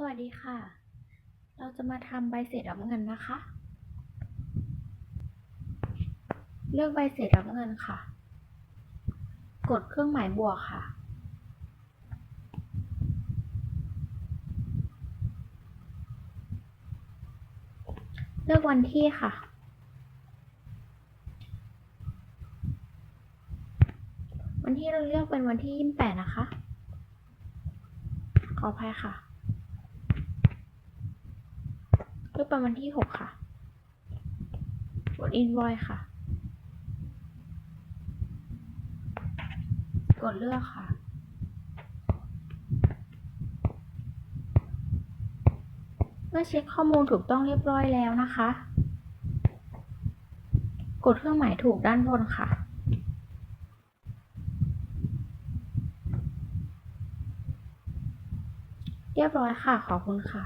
สวัสดีค่ะ เราจะมาทำใบเสร็จรับเงินนะคะ เลือกใบเสร็จรับเงินค่ะ กดเครื่องหมายบวกค่ะ เลือกวันที่ค่ะ วันที่เราเลือกเป็นวันที่ยี่สิบแปดนะคะ ขออภัยค่ะ เลือกป็นวันที่หกค่ะกด invoice ค่ะ กดเลือกค่ะ เมื่อเช็คข้อมูลถูกต้องเรียบร้อยแล้วนะคะ กดเครื่องหมายถูกด้านบนค่ะเรียบร้อยค่ะ ขอบคุณค่ะ